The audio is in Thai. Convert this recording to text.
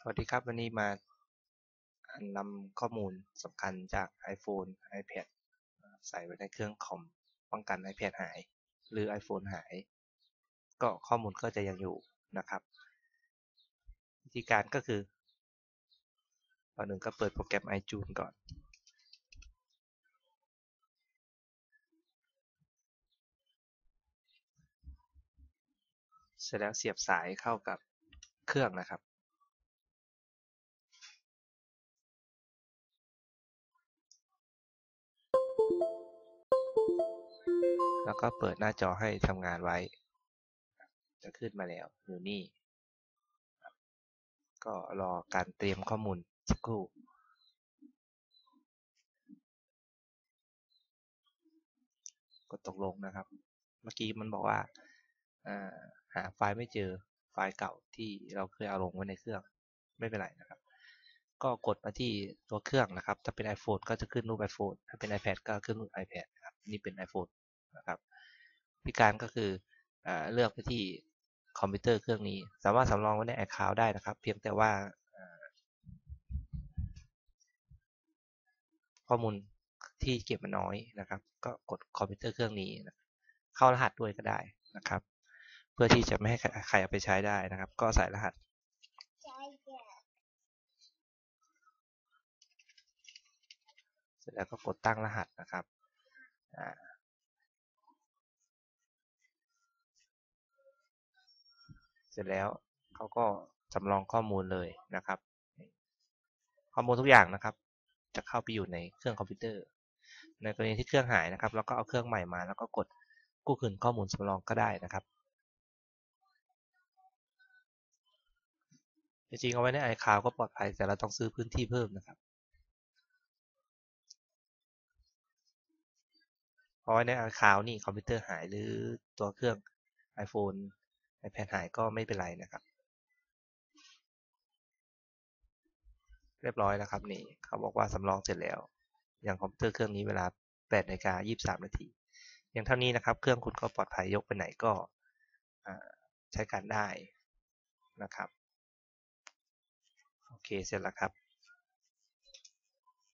สวัสดีครับ วันนี้มานำข้อมูลสำคัญจาก iPhone iPad ใส่ไว้ในเครื่องคอมป้องกัน iPad หาย หรือ iPhone หาย ก็ข้อมูลก็จะยังอยู่นะครับ วิธีการก็คืออันหนึ่งก็เปิดโปรแกรม iTunes ก่อน เสร็จแล้วเสียบสายเข้ากับเครื่องนะครับ แล้วก็เปิดหน้าจอให้ทำงานไว้ จะขึ้นมาแล้วอยู่นี่ ก็รอการเตรียมข้อมูลสักครู่กดตกลงนะครับ เมื่อกี้มันบอกว่าหาไฟล์ไม่เจอไฟล์เก่าที่เราเคยเอาลงไว้ในเครื่องไม่เป็นไรนะครับ ก็กดมาที่ตัวเครื่องนะครับ ถ้าเป็น iPhone ก็จะขึ้นรูป iPhone ถ้าเป็น iPad ก็ขึ้นรูป iPad นี่เป็น iPhone นะครับพิการก็คืออเลือกไปที่คอมพิวเตอร์เครื่องนี้ สามารถสำรองไว้ใน iCloud ได้นะครับ เพียงแต่ว่าข้อมูลที่เก็บมันน้อยนะครับ ก็กดคอมพิวเตอร์เครื่องนี้นะเข้ารหัสด้วยก็ได้นะครับ เพื่อที่จะไม่ให้ใครเอาไปใช้ได้นะครับ ก็ใส่รหัสเสร็จแล้วก็กดตั้งรหัสนะครับ เสร็จแล้วเขาก็จำลองข้อมูลเลยนะครับ ข้อมูลทุกอย่างนะครับ จะเข้าไปอยู่ในเครื่องคอมพิวเตอร์ ในกรณีที่เครื่องหายนะครับเราก็เอาเครื่องใหม่มาแล้วก็กดกู้คืนข้อมูลสำรองก็ได้นะครับจริงๆเอาไว้ในไอคาวก็ปลอดภัยแต่เราต้องซื้อพื้นที่เพิ่มนะครับ เพราะว่าในไอคาวนี่คอมพิวเตอร์หายหรือตัวเครื่อง iPhone iPad หายก็ไม่เป็นไรนะครับ เรียบร้อยแล้วครับนี่เขาบอกว่าสำรองเสร็จแล้ว อย่างคอมพิวเตอร์เครื่องนี้เวลา8นาฬิกา23 นาที อย่างเท่านี้นะครับ เครื่องคุณก็ปลอดภัยยกไปไหนก็ใช้การได้นะครับ โอเคเสร็จแล้วครับ